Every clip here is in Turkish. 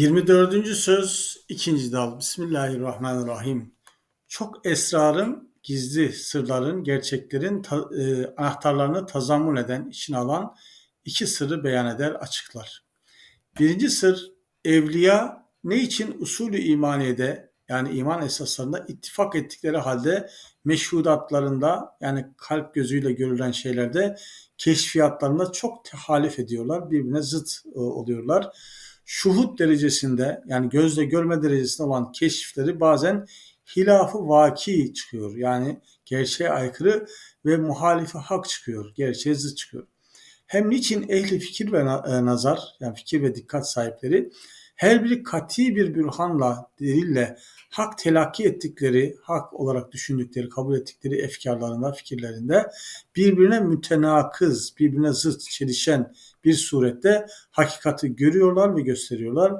24. söz ikinci dal. Bismillahirrahmanirrahim. Çok esrarın, gizli sırların, gerçeklerin ta, e, anahtarlarını tazammül eden, içine alan iki sırrı beyan eder, açıklar. Birinci sır, evliya ne için usulü imaniyede yani iman esaslarında ittifak ettikleri halde meşhudatlarında yani kalp gözüyle görülen şeylerde keşfiyatlarında çok tehalif ediyorlar. Birbirine zıt e, oluyorlar şuhut derecesinde yani gözle görme derecesinde olan keşifleri bazen hilafı vaki çıkıyor. Yani gerçeğe aykırı ve muhalifi hak çıkıyor. Gerçeğe zıt çıkıyor. Hem niçin ehli fikir ve e, nazar yani fikir ve dikkat sahipleri her biri kati bir bürhanla, delille hak telakki ettikleri, hak olarak düşündükleri, kabul ettikleri efkarlarında, fikirlerinde birbirine mütenakız, birbirine zıt, çelişen bir surette hakikati görüyorlar ve gösteriyorlar.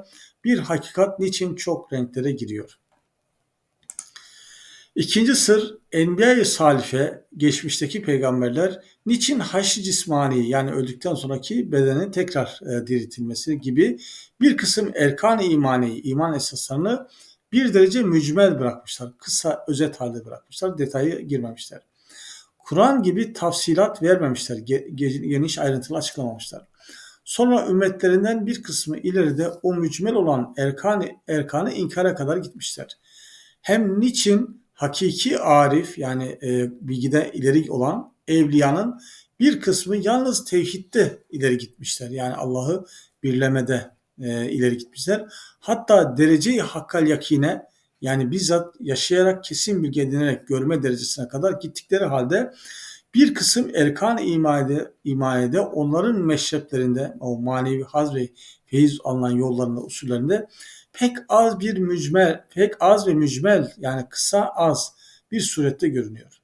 Bir hakikat niçin çok renklere giriyor? İkinci sır Enbiya-i Salife, geçmişteki peygamberler niçin haşr cismani yani öldükten sonraki bedenin tekrar e, diriltilmesi gibi bir kısım erkan-ı imani, iman esaslarını bir derece mücmel bırakmışlar. Kısa özet halde bırakmışlar. Detayı girmemişler. Kur'an gibi tafsilat vermemişler. Geniş ayrıntılı açıklamamışlar. Sonra ümmetlerinden bir kısmı ileride o mücmel olan erkanı, erkanı inkara kadar gitmişler. Hem niçin hakiki arif yani e, bilgide ileri olan evliyanın bir kısmı yalnız tevhidde ileri gitmişler. Yani Allah'ı birlemede e, ileri gitmişler. Hatta dereceyi hakkal yakine yani bizzat yaşayarak kesin bilgi edinerek görme derecesine kadar gittikleri halde bir kısım erkan imanede, imanede onların meşreplerinde o manevi haz ve feyiz alınan yollarında usullerinde pek az bir mücmel, pek az ve mücmel yani kısa az bir surette görünüyor.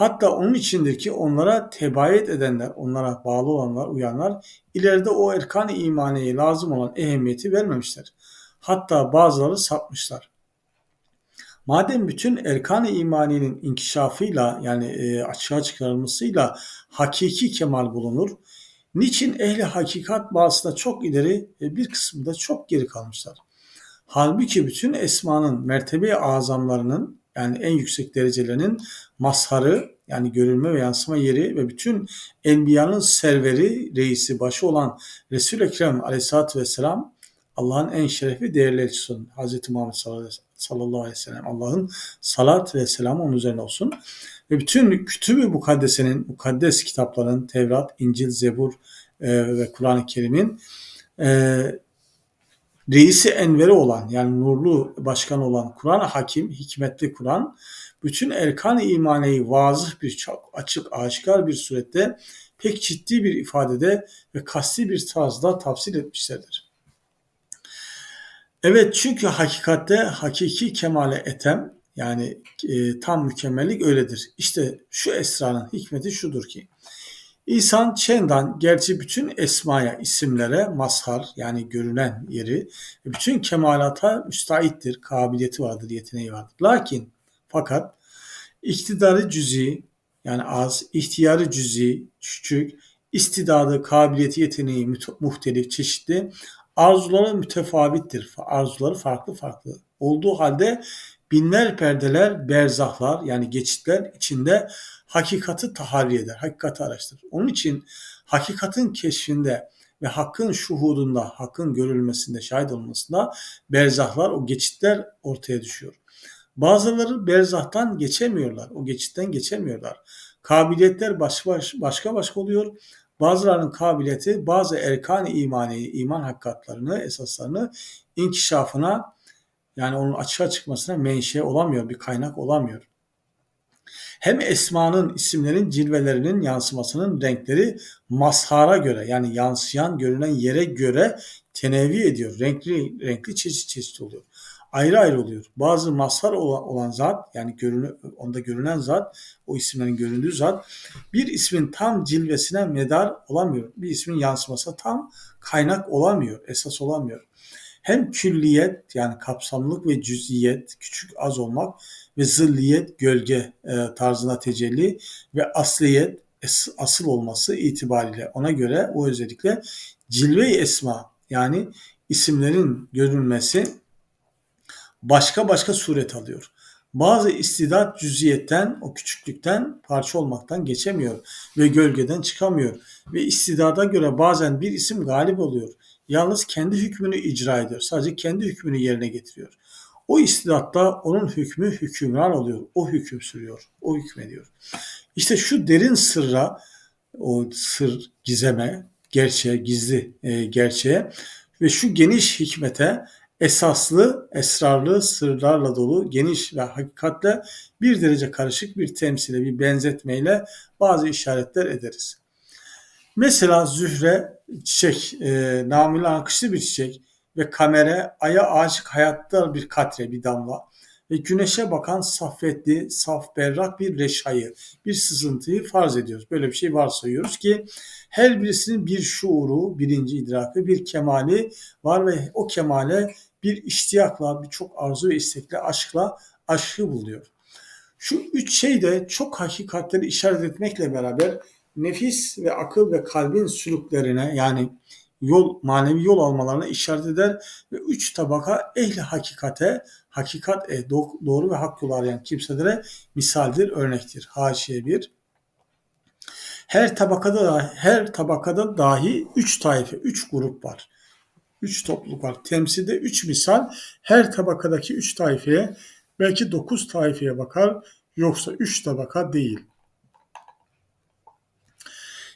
Hatta onun içindir ki onlara tebayet edenler, onlara bağlı olanlar, uyanlar ileride o erkan-ı imaneye lazım olan ehemmiyeti vermemişler. Hatta bazıları sapmışlar. Madem bütün erkan-ı inkişafıyla yani e, açığa çıkarılmasıyla hakiki kemal bulunur, niçin ehli hakikat bazısında çok ileri ve bir kısmında çok geri kalmışlar? Halbuki bütün esmanın mertebe azamlarının yani en yüksek derecelerinin mazharı yani görülme ve yansıma yeri ve bütün enbiyanın serveri, reisi, başı olan Resul-i Ekrem aleyhissalatü vesselam Allah'ın en şerefli değerli elçisi Hz. Muhammed sallallahu aleyhi ve sellem. Allah'ın salat ve selamı onun üzerine olsun. Ve bütün kütüb-i mukaddesenin, mukaddes kitapların, Tevrat, İncil, Zebur e, ve Kur'an-ı Kerim'in e, reisi enveri olan yani nurlu başkan olan Kur'an-ı Hakim, hikmetli Kur'an bütün erkan-ı imaneyi vazıh bir çok açık aşikar bir surette pek ciddi bir ifadede ve kasti bir tarzda tafsir etmişlerdir. Evet çünkü hakikatte hakiki kemale etem yani e, tam mükemmellik öyledir. İşte şu esranın hikmeti şudur ki İhsan Çendan gerçi bütün esmaya, isimlere mazhar yani görünen yeri bütün kemalata müstaittir, kabiliyeti vardır, yeteneği vardır. Lakin fakat iktidarı cüzi yani az, ihtiyarı cüzi, küçük, istidadı, kabiliyeti, yeteneği muhtelif, çeşitli, arzuları mütefavittir. Arzuları farklı farklı. Olduğu halde binler perdeler, berzahlar yani geçitler içinde hakikati taharri eder, hakikati araştırır. Onun için hakikatin keşfinde ve hakkın şuhudunda, hakkın görülmesinde, şahit olmasında berzahlar, o geçitler ortaya düşüyor. Bazıları berzahtan geçemiyorlar, o geçitten geçemiyorlar. Kabiliyetler başka başka, başka oluyor. Bazılarının kabiliyeti bazı erkan-ı imani, iman hakikatlarını, esaslarını inkişafına yani onun açığa çıkmasına menşe olamıyor, bir kaynak olamıyor. Hem esmanın, isimlerin cilvelerinin yansımasının renkleri mazhara göre yani yansıyan görünen yere göre tenevi ediyor. Renkli renkli çeşit çeşit oluyor. Ayrı ayrı oluyor. Bazı mazhar olan zat yani görünü, onda görünen zat o isimlerin göründüğü zat bir ismin tam cilvesine medar olamıyor. Bir ismin yansıması tam kaynak olamıyor, esas olamıyor hem külliyet yani kapsamlık ve cüziyet küçük az olmak ve zilliyet gölge e, tarzına tecelli ve asliyet es, asıl olması itibariyle ona göre o özellikle cilve-i esma yani isimlerin görünmesi başka başka suret alıyor. Bazı istidat cüziyetten, o küçüklükten, parça olmaktan geçemiyor ve gölgeden çıkamıyor. Ve istidada göre bazen bir isim galip oluyor. Yalnız kendi hükmünü icra ediyor. Sadece kendi hükmünü yerine getiriyor. O istidatta onun hükmü hükümran oluyor. O hüküm sürüyor. O hükmediyor. İşte şu derin sırra, o sır gizeme, gerçeğe, gizli e, gerçeğe ve şu geniş hikmete esaslı, esrarlı, sırlarla dolu, geniş ve hakikatle bir derece karışık bir temsile, bir benzetmeyle bazı işaretler ederiz. Mesela zühre çiçek, e, namile akışlı bir çiçek ve kamera aya aşık hayatta bir katre, bir damla ve güneşe bakan saffetli, saf berrak bir reşayı, bir sızıntıyı farz ediyoruz. Böyle bir şey varsayıyoruz ki her birisinin bir şuuru, birinci idrakı, bir kemali var ve o kemale bir iştiyakla, birçok arzu ve istekle, aşkla aşkı buluyor. Şu üç şey de çok hakikatleri işaret etmekle beraber nefis ve akıl ve kalbin sülüklerine yani yol manevi yol almalarına işaret eder ve üç tabaka ehli hakikate, hakikat e, doğru ve hak yol arayan kimselere misaldir, örnektir. Haşiye bir. Her tabakada da her tabakada dahi üç taife, üç grup var. Üç topluluk var. Temsilde üç misal her tabakadaki üç taifeye belki dokuz taifeye bakar yoksa üç tabaka değil.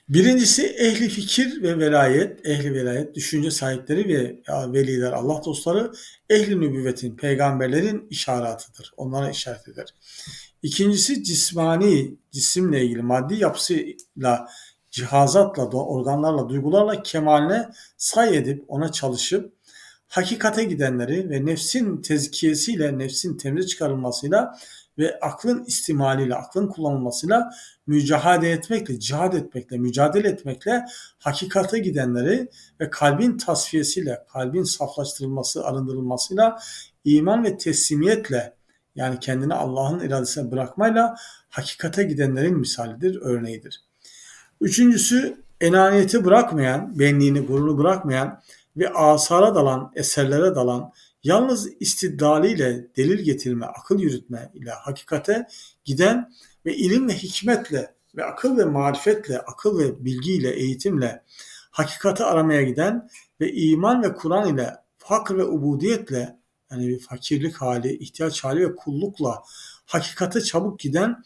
Birincisi ehli fikir ve velayet, ehli velayet, düşünce sahipleri ve veliler, Allah dostları, ehli nübüvvetin, peygamberlerin işaratıdır. Onlara işaret eder. İkincisi cismani, cisimle ilgili maddi yapısıyla, cihazatla, organlarla, duygularla kemaline say edip ona çalışıp hakikate gidenleri ve nefsin tezkiyesiyle, nefsin temize çıkarılmasıyla ve aklın istimaliyle, aklın kullanılmasıyla mücadele etmekle, cihad etmekle, mücadele etmekle hakikate gidenleri ve kalbin tasfiyesiyle, kalbin saflaştırılması, arındırılmasıyla iman ve teslimiyetle yani kendini Allah'ın iradesine bırakmayla hakikate gidenlerin misalidir, örneğidir. Üçüncüsü enaniyeti bırakmayan, benliğini, gururu bırakmayan ve asara dalan, eserlere dalan, yalnız istidlaliyle delil getirme, akıl yürütme ile hakikate giden ve ilim ve hikmetle ve akıl ve marifetle, akıl ve bilgiyle, eğitimle hakikati aramaya giden ve iman ve Kur'an ile fakr ve ubudiyetle yani bir fakirlik hali, ihtiyaç hali ve kullukla hakikate çabuk giden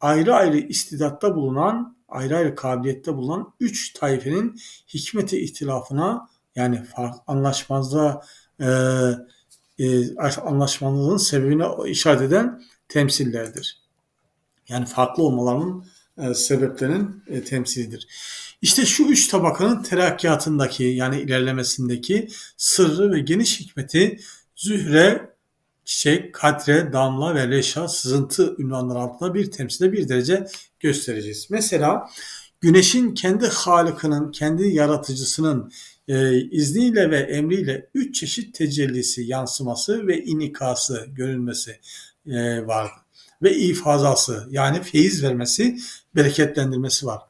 ayrı ayrı istidatta bulunan, ayrı ayrı kabiliyette bulunan üç taifenin hikmeti ihtilafına yani anlaşmazlığa e, e, anlaşmazlığın sebebine işaret eden temsillerdir. Yani farklı olmalarının e, sebeplerinin e, temsilidir. İşte şu üç tabakanın terakkiyatındaki yani ilerlemesindeki sırrı ve geniş hikmeti zühre, çiçek, katre, damla ve leşa sızıntı ünvanları altında bir temsile bir derece göstereceğiz. Mesela güneşin kendi halıkının, kendi yaratıcısının e, izniyle ve emriyle üç çeşit tecellisi, yansıması ve inikası, görünmesi e, vardı. Ve ifazası yani feyiz vermesi, bereketlendirmesi var.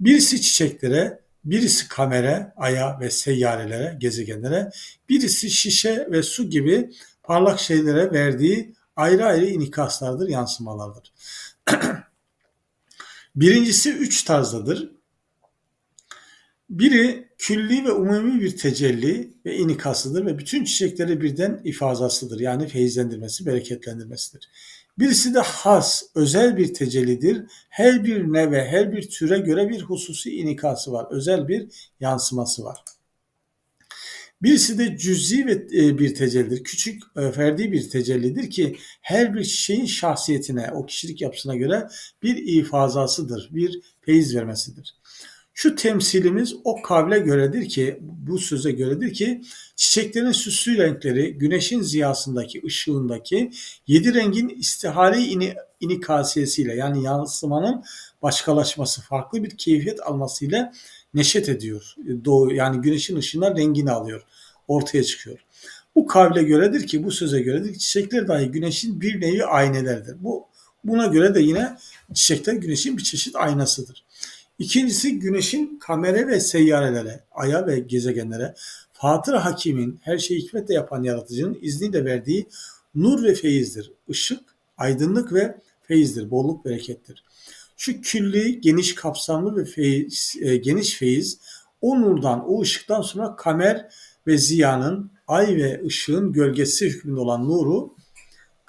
Birisi çiçeklere, birisi kamera, aya ve seyyarelere, gezegenlere, birisi şişe ve su gibi parlak şeylere verdiği ayrı ayrı inikaslardır, yansımalardır. Birincisi üç tarzdadır. Biri külli ve umumi bir tecelli ve inikasıdır ve bütün çiçekleri birden ifazasıdır. Yani feyizlendirmesi, bereketlendirmesidir. Birisi de has, özel bir tecellidir. Her bir neve, her bir türe göre bir hususi inikası var. Özel bir yansıması var. Birisi de cüzi e, bir tecellidir. Küçük, e, ferdi bir tecellidir ki her bir şeyin şahsiyetine, o kişilik yapısına göre bir ifazasıdır, bir feyiz vermesidir. Şu temsilimiz o kavle göredir ki, bu söze göredir ki çiçeklerin süslü renkleri güneşin ziyasındaki, ışığındaki yedi rengin istihari ini, inikasiyesiyle yani yansımanın başkalaşması, farklı bir keyfiyet almasıyla neşet ediyor. Doğu, yani güneşin ışığına rengini alıyor, ortaya çıkıyor. Bu kavle göredir ki, bu söze göredir ki çiçekler dahi güneşin bir nevi aynelerdir. Bu Buna göre de yine çiçekler güneşin bir çeşit aynasıdır. İkincisi güneşin kamera ve seyyarelere, aya ve gezegenlere Fatır Hakim'in her şeyi hikmetle yapan yaratıcının izniyle verdiği nur ve feyizdir. Işık, aydınlık ve feyizdir. Bolluk, berekettir. Şu külli, geniş kapsamlı ve feyiz, e, geniş feyiz o nurdan, o ışıktan sonra kamer ve ziyanın, ay ve ışığın gölgesi hükmünde olan nuru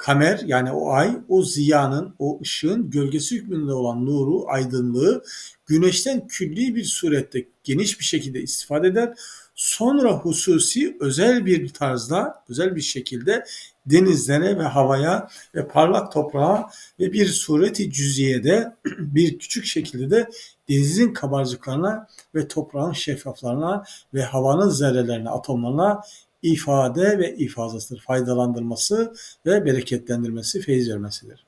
kamer yani o ay o ziyanın o ışığın gölgesi hükmünde olan nuru aydınlığı güneşten külli bir surette geniş bir şekilde istifade eder. Sonra hususi özel bir tarzda özel bir şekilde denizlere ve havaya ve parlak toprağa ve bir sureti cüziyede bir küçük şekilde de denizin kabarcıklarına ve toprağın şeffaflarına ve havanın zerrelerine, atomlarına ifade ve ifazasıdır. Faydalandırması ve bereketlendirmesi, feyiz vermesidir.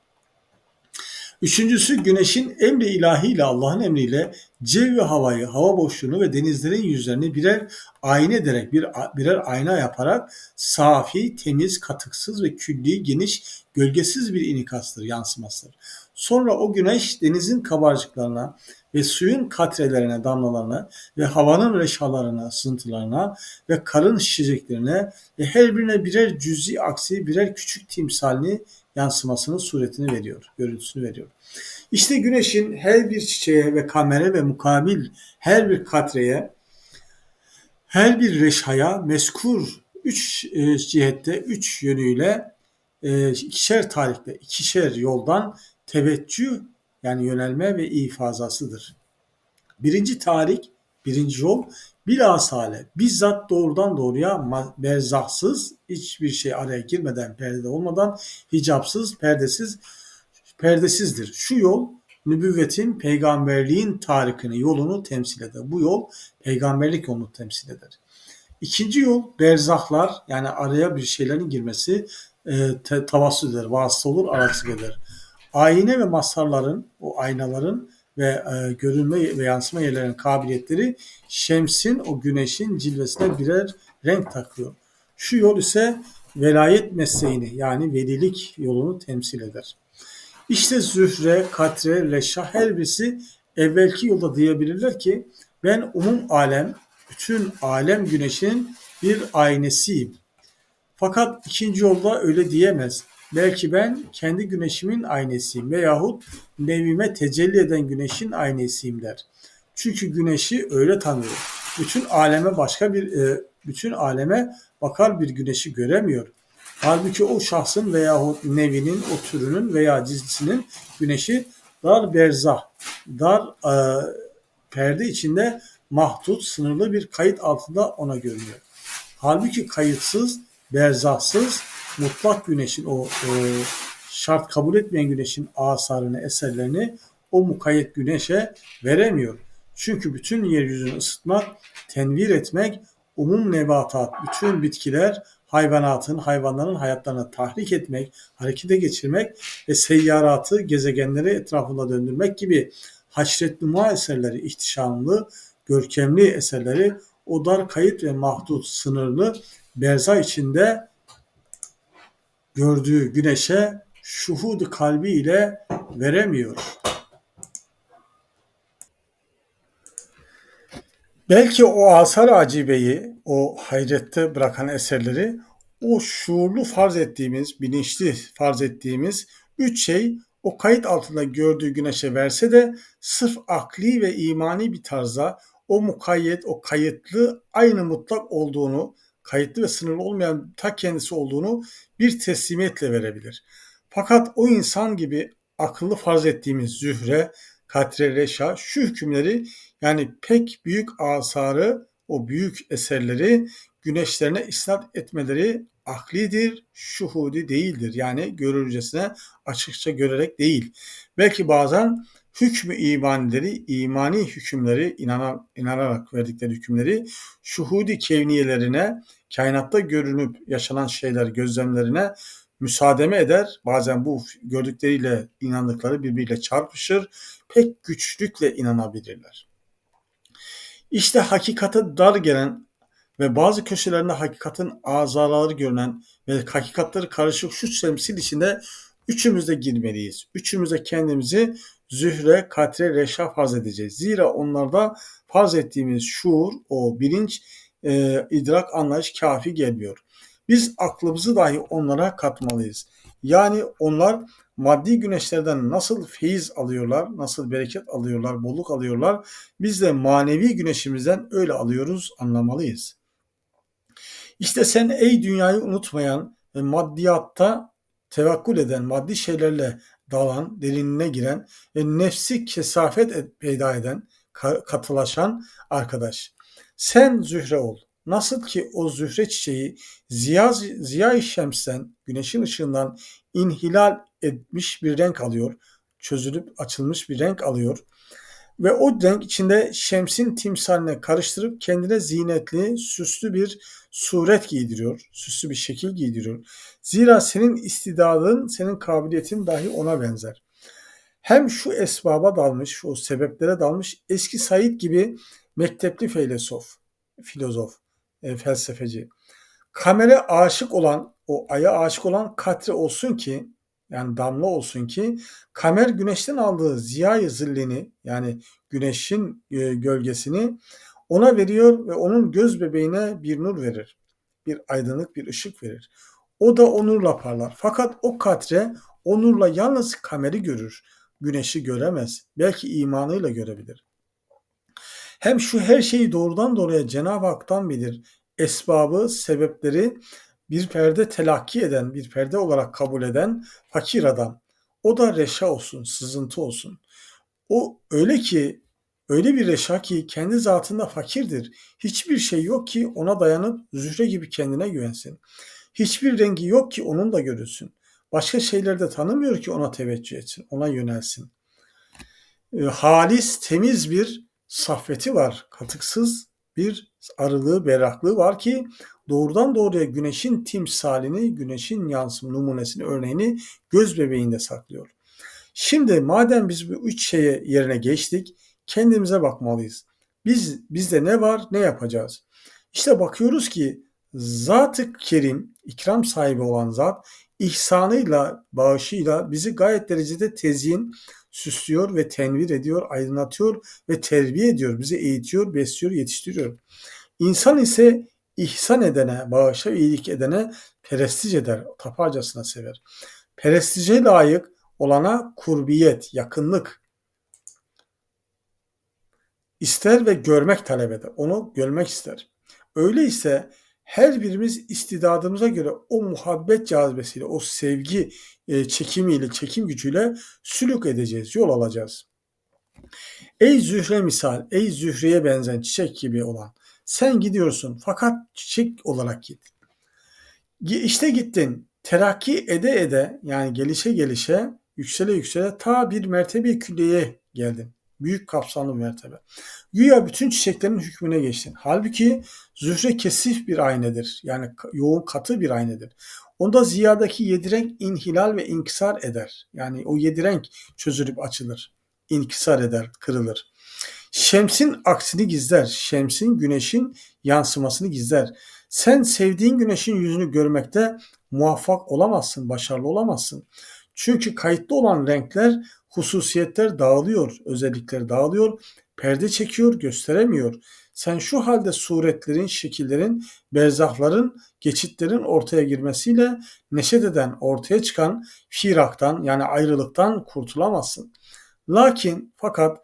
Üçüncüsü güneşin emri ilahiyle Allah'ın emriyle cev ve havayı, hava boşluğunu ve denizlerin yüzlerini birer ayna ederek, bir, birer ayna yaparak safi, temiz, katıksız ve külli, geniş, gölgesiz bir inikastır, yansımasıdır. Sonra o güneş denizin kabarcıklarına ve suyun katrelerine, damlalarına ve havanın reşalarına, sızıntılarına ve karın şişeceklerine ve her birine birer cüzi aksi, birer küçük timsalini yansımasının suretini veriyor, görüntüsünü veriyor. İşte güneşin her bir çiçeğe ve kamere ve mukabil her bir katreye, her bir reşhaya meskur üç e, cihette, üç yönüyle e, ikişer tarihte, ikişer yoldan teveccüh yani yönelme ve ifazasıdır. Birinci tarih, birinci yol bilasale bizzat doğrudan doğruya berzahsız hiçbir şey araya girmeden perde olmadan hicapsız perdesiz perdesizdir. Şu yol nübüvvetin peygamberliğin tarikini yolunu temsil eder. Bu yol peygamberlik yolunu temsil eder. İkinci yol berzahlar yani araya bir şeylerin girmesi e, tavassül eder, vasıta olur, araksız eder. Ayna ve masarların, o aynaların ve e, görünme ve yansıma yerlerinin kabiliyetleri şemsin o güneşin cilvesine birer renk takıyor. Şu yol ise velayet mesleğini yani velilik yolunu temsil eder. İşte zühre, katre, leşah her birisi evvelki yolda diyebilirler ki ben umum alem, bütün alem güneşin bir aynesiyim. Fakat ikinci yolda öyle diyemez. Belki ben kendi güneşimin aynesiyim veyahut nevime tecelli eden güneşin aynesiyim der. Çünkü güneşi öyle tanıyor. Bütün aleme başka bir e, bütün aleme bakar bir güneşi göremiyor. Halbuki o şahsın veyahut nevinin, o türünün veya cinsinin güneşi dar berzah, dar e, perde içinde mahdut, sınırlı bir kayıt altında ona görünüyor. Halbuki kayıtsız, berzahsız mutlak güneşin o e, şart kabul etmeyen güneşin asarını, eserlerini o mukayyet güneşe veremiyor. Çünkü bütün yeryüzünü ısıtmak, tenvir etmek, umum nebatat, bütün bitkiler, hayvanatın, hayvanların hayatlarını tahrik etmek, harekete geçirmek ve seyyaratı, gezegenleri etrafında döndürmek gibi haşret numa eserleri, ihtişamlı, görkemli eserleri o dar kayıt ve mahdut, sınırlı berza içinde gördüğü güneşe şuhud kalbi ile veremiyor. Belki o asar acibeyi, o hayrette bırakan eserleri, o şuurlu farz ettiğimiz, bilinçli farz ettiğimiz üç şey o kayıt altında gördüğü güneşe verse de sırf akli ve imani bir tarzda o mukayyet, o kayıtlı aynı mutlak olduğunu kayıtlı ve sınırlı olmayan ta kendisi olduğunu bir teslimiyetle verebilir. Fakat o insan gibi akıllı farz ettiğimiz zühre, katre, reşa şu hükümleri yani pek büyük asarı, o büyük eserleri güneşlerine isnat etmeleri aklidir, şuhudi değildir. Yani görürcesine açıkça görerek değil. Belki bazen hükmü imanileri, imani hükümleri inanar, inanarak verdikleri hükümleri şuhudi kevniyelerine, kainatta görünüp yaşanan şeyler gözlemlerine müsaademe eder. Bazen bu gördükleriyle inandıkları birbiriyle çarpışır. Pek güçlükle inanabilirler. İşte hakikate dar gelen ve bazı köşelerinde hakikatin azaları görünen ve hakikatleri karışık şu temsil içinde üçümüz de girmeliyiz. Üçümüz de kendimizi zühre, katre, reşa farz edeceğiz. Zira onlarda farz ettiğimiz şuur, o bilinç e, idrak, anlayış kafi gelmiyor. Biz aklımızı dahi onlara katmalıyız. Yani onlar maddi güneşlerden nasıl feyiz alıyorlar, nasıl bereket alıyorlar, bolluk alıyorlar. Biz de manevi güneşimizden öyle alıyoruz, anlamalıyız. İşte sen ey dünyayı unutmayan ve maddiyatta tevakkul eden, maddi şeylerle dalan, derinine giren ve nefsi kesafet peyda eden, katılaşan arkadaş. Sen zühre ol. Nasıl ki o zühre çiçeği ziya, ziya şemsten, güneşin ışığından inhilal etmiş bir renk alıyor. Çözülüp açılmış bir renk alıyor. Ve o renk içinde şemsin timsaline karıştırıp kendine zinetli, süslü bir suret giydiriyor. Süslü bir şekil giydiriyor. Zira senin istidadın, senin kabiliyetin dahi ona benzer. Hem şu esbaba dalmış, şu sebeplere dalmış eski Said gibi mektepli filozof, filozof, e, felsefeci. Kamere aşık olan, o aya aşık olan katre olsun ki, yani damla olsun ki kamer güneşten aldığı ziyayı zillini yani güneşin e, gölgesini ona veriyor ve onun göz bebeğine bir nur verir. Bir aydınlık bir ışık verir. O da o nurla parlar. Fakat o katre o nurla yalnız kameri görür. Güneşi göremez. Belki imanıyla görebilir. Hem şu her şeyi doğrudan doğruya Cenab-ı Hak'tan bilir. Esbabı, sebepleri bir perde telakki eden, bir perde olarak kabul eden fakir adam. O da reşa olsun, sızıntı olsun. O öyle ki, öyle bir reşa ki kendi zatında fakirdir. Hiçbir şey yok ki ona dayanıp zühre gibi kendine güvensin. Hiçbir rengi yok ki onun da görülsün. Başka şeyleri de tanımıyor ki ona teveccüh etsin, ona yönelsin. E, halis, temiz bir saffeti var. Katıksız bir arılığı, berraklığı var ki doğrudan doğruya güneşin timsalini, güneşin yansım numunesini, örneğini göz bebeğinde saklıyor. Şimdi madem biz bu üç şeye yerine geçtik, kendimize bakmalıyız. Biz bizde ne var, ne yapacağız? İşte bakıyoruz ki Zat-ı Kerim, ikram sahibi olan zat, ihsanıyla, bağışıyla bizi gayet derecede tezyin, süslüyor ve tenvir ediyor, aydınlatıyor ve terbiye ediyor. Bizi eğitiyor, besliyor, yetiştiriyor. İnsan ise ihsan edene, bağışa iyilik edene perestiş eder, tapacasına sever. Perestije layık olana kurbiyet, yakınlık ister ve görmek talep eder. Onu görmek ister. Öyleyse her birimiz istidadımıza göre o muhabbet cazibesiyle, o sevgi e, çekimiyle, çekim gücüyle sülük edeceğiz, yol alacağız. Ey zühre misal, ey zühreye benzen çiçek gibi olan, sen gidiyorsun fakat çiçek olarak git. İşte gittin, terakki ede ede yani gelişe gelişe, yüksele yüksele ta bir mertebe külliyeye geldin. Büyük kapsamlı mertebe. Güya bütün çiçeklerin hükmüne geçtin. Halbuki zühre kesif bir aynedir. Yani yoğun katı bir aynedir. Onda ziyadaki yedi renk inhilal ve inkisar eder. Yani o yedi renk çözülüp açılır. İnkisar eder, kırılır. Şemsin aksini gizler. Şemsin güneşin yansımasını gizler. Sen sevdiğin güneşin yüzünü görmekte muvaffak olamazsın, başarılı olamazsın. Çünkü kayıtlı olan renkler, hususiyetler dağılıyor, özellikler dağılıyor, perde çekiyor, gösteremiyor. Sen şu halde suretlerin, şekillerin, berzahların, geçitlerin ortaya girmesiyle neşet eden, ortaya çıkan firaktan yani ayrılıktan kurtulamazsın. Lakin fakat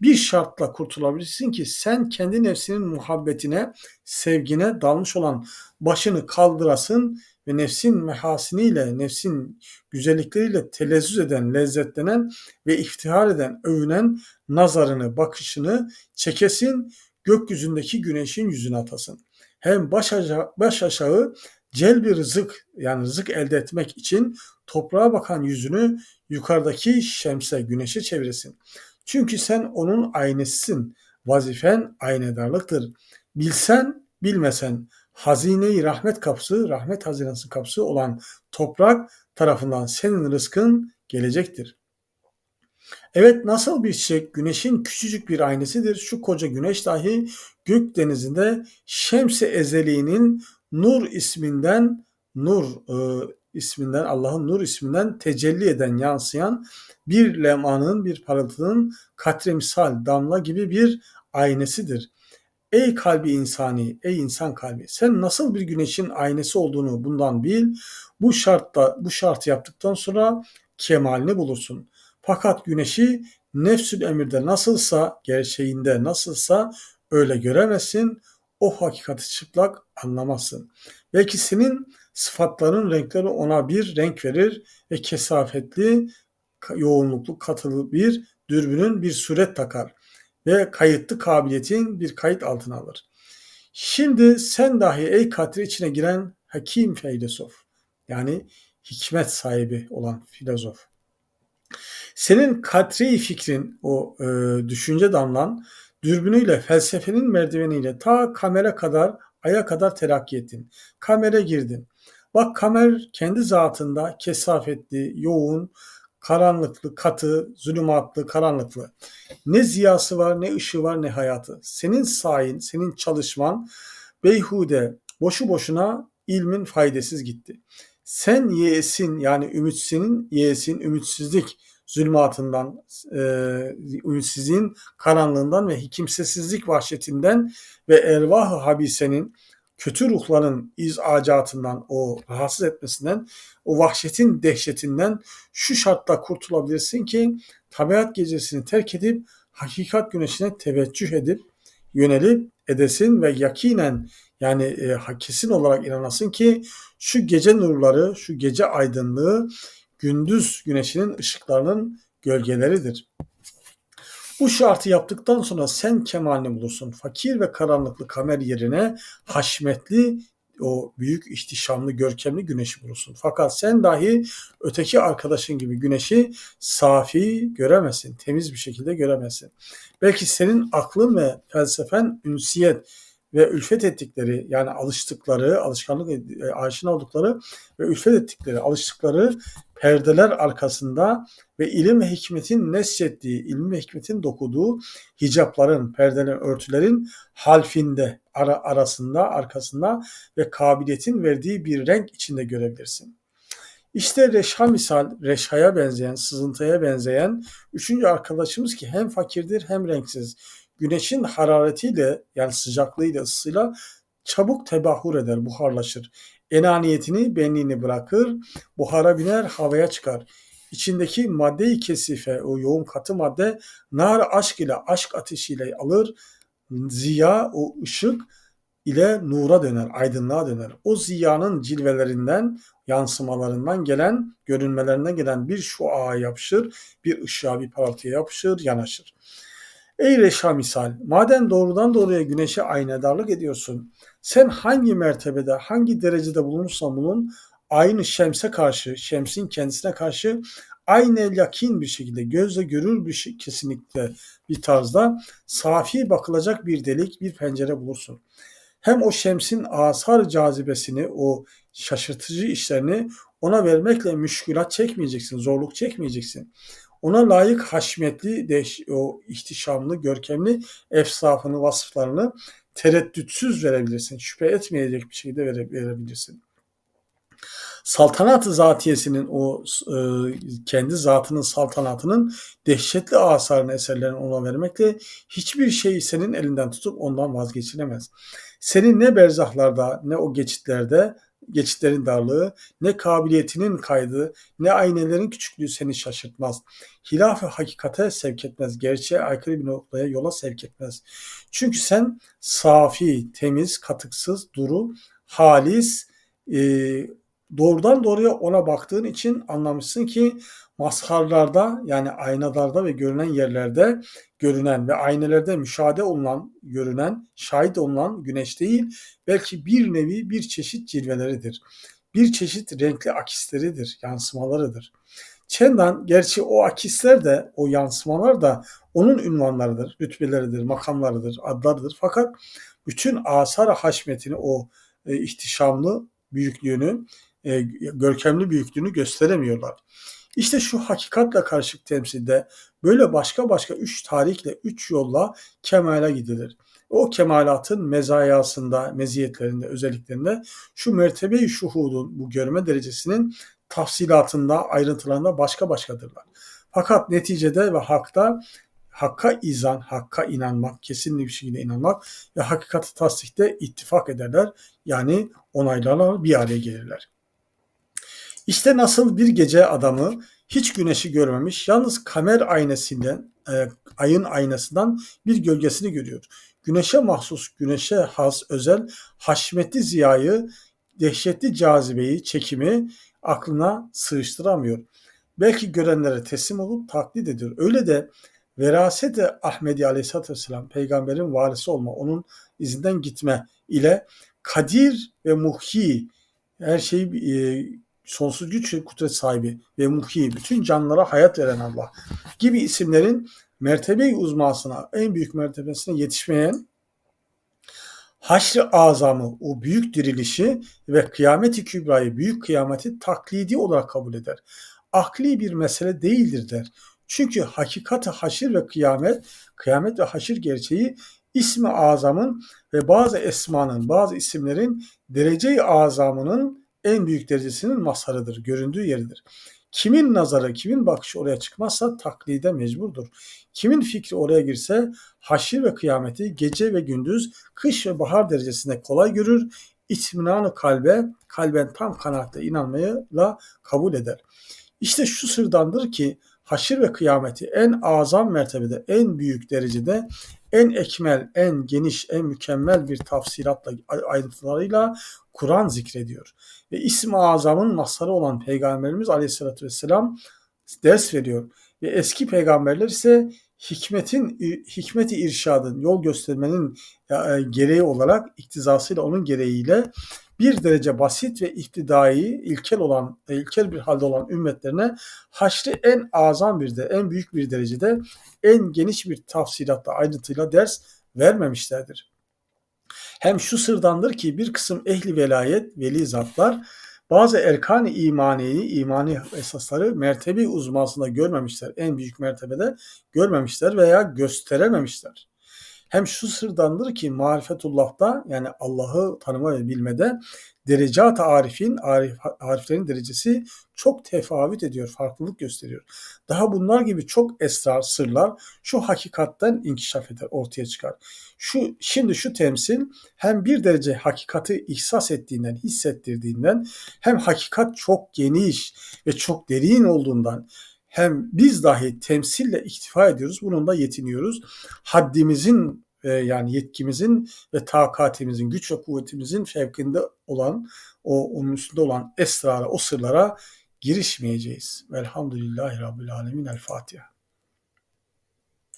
bir şartla kurtulabilirsin ki sen kendi nefsinin muhabbetine, sevgine dalmış olan başını kaldırasın ve nefsin mehasiniyle, nefsin güzellikleriyle telezzüz eden, lezzetlenen ve iftihar eden, övünen nazarını, bakışını çekesin, gökyüzündeki güneşin yüzüne atasın. Hem baş aşağı, baş aşağı celbi rızık yani rızık elde etmek için toprağa bakan yüzünü yukarıdaki şemse, güneşe çeviresin. Çünkü sen onun aynesisin. Vazifen aynedarlıktır. Bilsen, bilmesen hazine rahmet kapısı, rahmet hazinesi kapısı olan toprak tarafından senin rızkın gelecektir. Evet nasıl bir çiçek güneşin küçücük bir aynesidir. Şu koca güneş dahi gök denizinde şemsi ezeliğinin nur isminden nur e, isminden Allah'ın nur isminden tecelli eden yansıyan bir lemanın bir parıltının katre misal damla gibi bir aynesidir. Ey kalbi insani, ey insan kalbi, sen nasıl bir güneşin aynesi olduğunu bundan bil. Bu şartta bu şartı yaptıktan sonra kemalini bulursun. Fakat güneşi nefsül emirde nasılsa, gerçeğinde nasılsa öyle göremezsin. O hakikati çıplak anlamazsın. Belki senin sıfatların renkleri ona bir renk verir ve kesafetli, yoğunluklu, katılı bir dürbünün bir suret takar ve kayıtlı kabiliyetin bir kayıt altına alır. Şimdi sen dahi ey katri içine giren hakim filozof yani hikmet sahibi olan filozof. Senin katri fikrin o e, düşünce damlan dürbünüyle felsefenin merdiveniyle ta kamera kadar aya kadar terakki ettin. Kamera girdin. Bak kamer kendi zatında kesafetli, yoğun, karanlıklı, katı, zulümatlı, karanlıklı. Ne ziyası var, ne ışığı var, ne hayatı. Senin sayin, senin çalışman beyhude, boşu boşuna ilmin faydasız gitti. Sen yesin yani ümitsinin yesin, ümitsizlik zulmatından, e, ümitsizliğin karanlığından ve kimsesizlik vahşetinden ve ervah-ı habisenin kötü ruhların izacatından, o rahatsız etmesinden, o vahşetin dehşetinden şu şartta kurtulabilirsin ki tabiat gecesini terk edip hakikat güneşine teveccüh edip yönelip edesin ve yakinen yani e, kesin olarak inanasın ki şu gece nurları, şu gece aydınlığı gündüz güneşinin ışıklarının gölgeleridir. Bu şartı yaptıktan sonra sen kemalini bulursun. Fakir ve karanlıklı kamer yerine haşmetli o büyük ihtişamlı görkemli güneşi bulursun. Fakat sen dahi öteki arkadaşın gibi güneşi safi göremezsin. Temiz bir şekilde göremezsin. Belki senin aklın ve felsefen ünsiyet ve ülfet ettikleri yani alıştıkları, alışkanlık e, aşina oldukları ve ülfet ettikleri, alıştıkları perdeler arkasında ve ilim ve hikmetin nesçettiği, ilim ve hikmetin dokuduğu hicapların, perdelerin, örtülerin halfinde, ara, arasında, arkasında ve kabiliyetin verdiği bir renk içinde görebilirsin. İşte reşha misal, reşhaya benzeyen, sızıntıya benzeyen üçüncü arkadaşımız ki hem fakirdir hem renksiz. Güneşin hararetiyle yani sıcaklığıyla, ısısıyla çabuk tebahur eder, buharlaşır. Enaniyetini, benliğini bırakır, buhara biner, havaya çıkar. İçindeki maddeyi kesife, o yoğun katı madde nar aşk ile, aşk ateşiyle alır. Ziya, o ışık ile nura döner, aydınlığa döner. O ziyanın cilvelerinden, yansımalarından gelen, görünmelerinden gelen bir şua yapışır, bir ışığa, bir parıltıya yapışır, yanaşır. Ey reşa misal, madem doğrudan doğruya güneşe aynadarlık ediyorsun, sen hangi mertebede, hangi derecede bulunursan bulun, aynı şemse karşı, şemsin kendisine karşı aynı yakin bir şekilde gözle görür bir şey, kesinlikle bir tarzda safi bakılacak bir delik, bir pencere bulursun. Hem o şemsin asar cazibesini, o şaşırtıcı işlerini ona vermekle müşkülat çekmeyeceksin, zorluk çekmeyeceksin. Ona layık haşmetli, deş, o ihtişamlı, görkemli efsafını, vasıflarını tereddütsüz verebilirsin. Şüphe etmeyecek bir şekilde vere, verebilirsin. Saltanat zatiyesinin o e, kendi zatının saltanatının dehşetli asarını eserlerini ona vermekle hiçbir şeyi senin elinden tutup ondan vazgeçilemez. Senin ne berzahlarda ne o geçitlerde geçitlerin darlığı, ne kabiliyetinin kaydı, ne aynelerin küçüklüğü seni şaşırtmaz. Hilaf-ı hakikate sevk etmez, gerçeğe aykırı bir noktaya yola sevk etmez. Çünkü sen safi, temiz, katıksız, duru, halis, e, doğrudan doğruya ona baktığın için anlamışsın ki mazharlarda yani aynalarda ve görünen yerlerde görünen ve aynelerde müşahede olunan, görünen, şahit olunan güneş değil, belki bir nevi bir çeşit cilveleridir. Bir çeşit renkli akisleridir, yansımalarıdır. Çendan gerçi o akisler de, o yansımalar da onun ünvanlarıdır, rütbeleridir, makamlarıdır, adlarıdır. Fakat bütün asar haşmetini, o e, ihtişamlı büyüklüğünü, e, görkemli büyüklüğünü gösteremiyorlar. İşte şu hakikatle karışık temsilde böyle başka başka üç tarihle, üç yolla kemale gidilir. O kemalatın mezayasında, meziyetlerinde, özelliklerinde şu mertebe-i şuhudun, bu görme derecesinin tafsilatında, ayrıntılarında başka başkadırlar. Fakat neticede ve hakta hakka izan, hakka inanmak, kesin bir şekilde inanmak ve hakikati tasdikte ittifak ederler. Yani onaylarlar, bir araya gelirler. İşte nasıl bir gece adamı hiç güneşi görmemiş, yalnız kamer aynasından, e, ayın aynasından bir gölgesini görüyor. Güneşe mahsus, güneşe has, özel, haşmetli ziyayı, dehşetli cazibeyi, çekimi aklına sığıştıramıyor. Belki görenlere teslim olup taklit ediyor. Öyle de veraset-i Ahmedi Aleyhisselatü Vesselam peygamberin varisi olma, onun izinden gitme ile kadir ve muhyi her şeyi e, sonsuz güç ve kudret sahibi ve muhyi bütün canlılara hayat veren Allah gibi isimlerin mertebe-i uzmasına en büyük mertebesine yetişmeyen haşr-ı azamı o büyük dirilişi ve kıyameti kübrayı büyük kıyameti taklidi olarak kabul eder. Akli bir mesele değildir der. Çünkü hakikat haşir ve kıyamet, kıyamet ve haşir gerçeği ismi azamın ve bazı esmanın, bazı isimlerin derece-i azamının en büyük derecesinin mazharıdır, göründüğü yeridir. Kimin nazarı, kimin bakışı oraya çıkmazsa taklide mecburdur. Kimin fikri oraya girse haşir ve kıyameti gece ve gündüz, kış ve bahar derecesinde kolay görür. İtminanı kalbe, kalben tam kanaatle inanmayla kabul eder. İşte şu sırdandır ki haşir ve kıyameti en azam mertebede, en büyük derecede, en ekmel, en geniş, en mükemmel bir tafsiratla, ayrıntılarıyla Kur'an zikrediyor. Ve İsm-i Azam'ın mazharı olan Peygamberimiz Aleyhisselatü Vesselam ders veriyor. Ve eski peygamberler ise hikmetin, hikmeti irşadın, yol göstermenin e, gereği olarak iktizasıyla onun gereğiyle bir derece basit ve iktidai, ilkel olan, ilkel bir halde olan ümmetlerine haşri en azam bir de, en büyük bir derecede, en geniş bir tafsilatla, ayrıntıyla ders vermemişlerdir. Hem şu sırdandır ki bir kısım ehli velayet, veli zatlar bazı erkan-ı imaniyi, imani esasları mertebi uzmasında görmemişler. En büyük mertebede görmemişler veya gösterememişler. Hem şu sırdandır ki marifetullah'ta yani Allah'ı tanıma ve bilmede derecat arifin, arif, ariflerin derecesi çok tefavüt ediyor, farklılık gösteriyor. Daha bunlar gibi çok esrar, sırlar şu hakikatten inkişaf eder, ortaya çıkar. Şu Şimdi şu temsil hem bir derece hakikati ihsas ettiğinden, hissettirdiğinden hem hakikat çok geniş ve çok derin olduğundan hem biz dahi temsille iktifa ediyoruz. Bununla yetiniyoruz. Haddimizin e, yani yetkimizin ve takatimizin, güç ve kuvvetimizin fevkinde olan, o onun üstünde olan esrara, o sırlara girişmeyeceğiz. Velhamdülillahi Rabbil Alemin. El Fatiha.